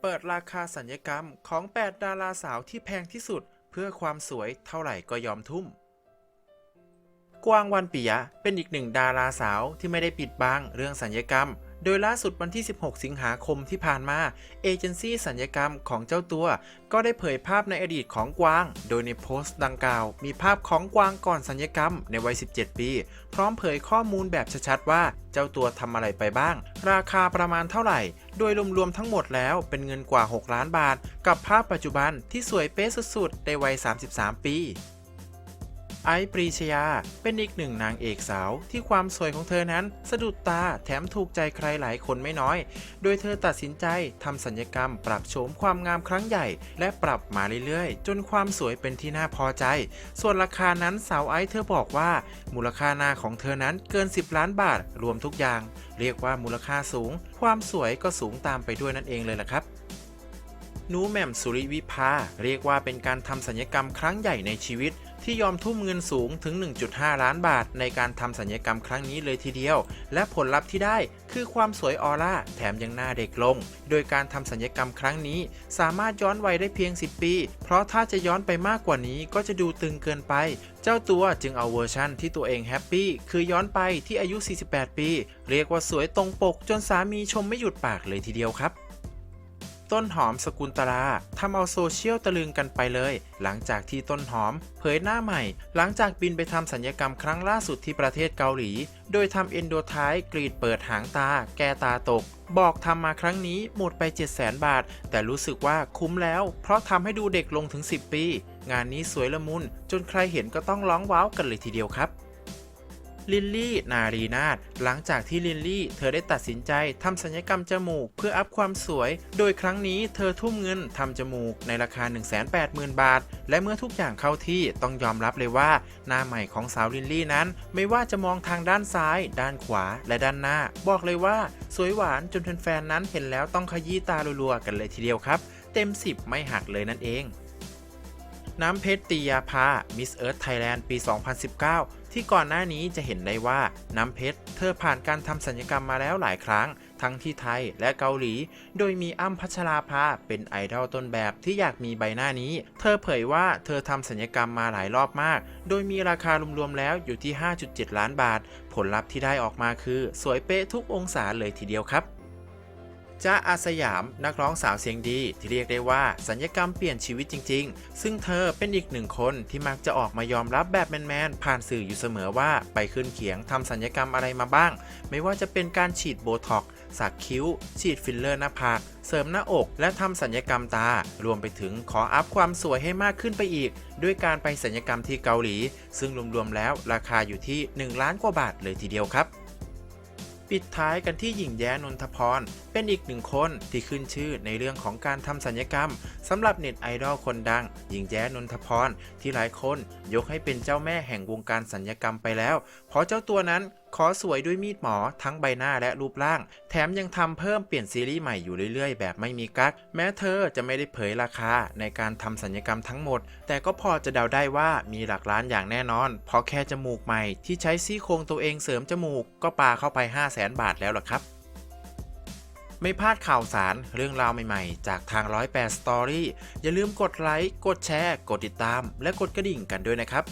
เปิดราคาสัญญกรรมของ 8 ดาราสาวที่แพงที่สุด เพื่อความสวยเท่าไหร่ก็ยอมทุ่ม กวางวันปิยะเป็นอีกหนึ่งดาราสาวที่ไม่ได้ปิดบังเรื่องสัญญกรรม โดยล่าสุดวันที่ 16 สิงหาคมที่ผ่านมา เอเจนซี่สัญญกรรมของเจ้าตัว ก็ได้เผยภาพในอดีตของกวาง โดยในโพสต์ดังกล่าว มีภาพของกวางก่อนสัญญกรรมในวัย 17 ปี พร้อมเผยข้อมูลแบบชัดๆว่าเจ้าตัวทำอะไรไปบ้าง ราคาประมาณเท่าไหร่ โดยรวมๆทั้งหมดแล้วเป็นเงินกว่า 6 ล้านบาท กับภาพปัจจุบันที่สวยเป๊ะสุดๆในวัย 33 ปี ไอซ์ปรีชยา เป็นอีกหนึ่งนางเอกสาวที่ความสวยของเธอนั้น สะดุดตาแถมถูกใจใครหลายคนไม่น้อย โดยเธอตัดสินใจทำสัญญกรรม ปรับโฉมความงามครั้งใหญ่ และปรับมาเรื่อยๆ จนความสวยเป็นที่น่าพอใจ ส่วนราคานั้นสาวไอซ์เธอบอกว่า มูลค่าหน้าของเธอนั้นเกิน 10 ล้านบาทรวมทุกอย่าง เรียกว่ามูลค่าสูง ความสวยก็สูงตามไปด้วยนั่นเองเลยล่ะครับนูแหม่มสุริวิภา เรียกว่าเป็นการทำสัญญกรรมครั้งใหญ่ในชีวิต ที่ยอมทุ่มเงินสูงถึง 1.5 ล้านบาท ในการทำสัญญกรรมครั้งนี้เลยทีเดียว และผลลัพธ์ที่ได้คือความสวยออร่า แถมยังหน้าเด็กลง โดยการทำสัญญกรรมครั้งนี้ สามารถย้อนวัยได้เพียง 10 ปี เพราะถ้าจะย้อนไปมากกว่านี้ก็จะดูตึงเกินไป เจ้าตัวจึงเอาเวอร์ชั่นที่ตัวเองแฮปปี้คือย้อนไปที่อายุ 48 ปี เรียกว่าสวยตรงปกจนสามีชมไม่หยุดปากเลยทีเดียวครับ ต้นหอมสกุลตลาทำเอาโซเชียลตะลึงกันไปเลย หลังจากที่ต้นหอม เผยหน้าใหม่ หลังจากบินไปทำสัญญกรรมครั้งล่าสุดที่ประเทศเกาหลี โดยทำเอนโดไทป์กรีดเปิดหางตา แก้ตาตก บอกทำมาครั้งนี้หมดไป 7 0 0 0 0 0 บาท แต่รู้สึกว่าคุ้มแล้ว เพราะทำให้ดูเด็กลงถึง 10 ปี งานนี้สวยละมุนจนใครเห็นก็ต้องร้องว้าวกันเลยทีเดียวครับ ลิลลี่ นารีนาถหลังจากที่ลิลลี่ เธอได้ตัดสินใจทำสัญญกรรมจมูก เพื่ออัพความสวย โดยครั้งนี้เธอทุ่มเงินทำจมูกในราคา 180,000 บาท และเมื่อทุกอย่างเข้าที่ต้องยอมรับเลยว่า หน้าใหม่ของสาวลิลลี่นั้น ไม่ว่าจะมองทางด้านซ้าย ด้านขวา และด้านหน้า บอกเลยว่า สวยหวานจนแฟนๆนั้นเห็นแล้วต้องขยี้ตารัวๆกันเลยทีเดียวครับ เต็ม 10 ไม่หักเลยนั่นเองน้ำเพชรตียาภา มิสเอิร์ธไทยแลนด์ ปี 2019 ที่ก่อนหน้านี้จะเห็นได้ว่าน้ำเพชร เธอผ่านการทำสัญญกรรมมาแล้วหลายครั้ง ทั้งที่ไทยและเกาหลี โดยมีอ้ำพัชราภาเป็นไอดอลต้นแบบที่อยากมีใบหน้านี้ เธอเผยว่าเธอทำสัญญกรรมมาหลายรอบมาก โดยมีราคารวมๆแล้วอยู่ที่ 5.7 ล้านบาท ผลลัพธ์ที่ได้ออกมาคือ สวยเป๊ะทุกองศาเลยทีเดียวครับ จ้าอาสยามนักร้องสาวเสียงดีที่เรียกได้ว่าสัญญกรรมเปลี่ยนชีวิตจริง ๆ ซึ่งเธอเป็นอีกหนึ่งคนที่มักจะออกมายอมรับแบบแมนๆผ่านสื่ออยู่เสมอว่าไปขึ้นเขียงทำสัญญกรรมอะไรมาบ้าง ไม่ว่าจะเป็นการฉีดโบท็อกซ์สักคิ้ว ฉีดฟิลเลอร์หน้าผากเสริมหน้าอกและทำสัญญกรรมตา รวมไปถึงขออัพความสวยให้มากขึ้นไปอีก ด้วยการไปสัญญกรรมที่เกาหลี ซึ่งรวมๆแล้วราคาอยู่ที่ 1 ล้านกว่าบาทเลยทีเดียวครับ ปิดท้ายกันที่หญิงแย้นนทพร เป็นอีกหนึ่งคนที่ขึ้นชื่อในเรื่องของการทำสัญญกรรมสำหรับเน็ตไอดอลคนดัง หญิงแย้นนทพรที่หลายคนยกให้เป็นเจ้าแม่แห่งวงการสัญญกรรมไปแล้ว เพราะเจ้าตัวนั้นขอสวยด้วยมีดหมอทั้งใบหน้าและรูปร่าง แถมยังทำเพิ่มเปลี่ยนซีรีส์ใหม่อยู่เรื่อยๆ แบบไม่มีกั๊กแม้เธอจะไม่ได้เผยราคาในการทำสัญญกรรมทั้งหมด แต่ก็พอจะเดาได้ว่ามีหลักล้านอย่างแน่นอน เพราะแค่จมูกใหม่ที่ใช้ซี่โครงตัวเองเสริมจมูก ก็ปาเข้าไป 5 0 0แสนบาทแล้วล่ะครับไม่พลาดข่าวสารเรื่องราวใหม่ๆ จากทาง 108 Story อย่าลืมกดไลค์ กดแชร์ กดติดตาม และกดกระดิ่งกันด้วยนะครับ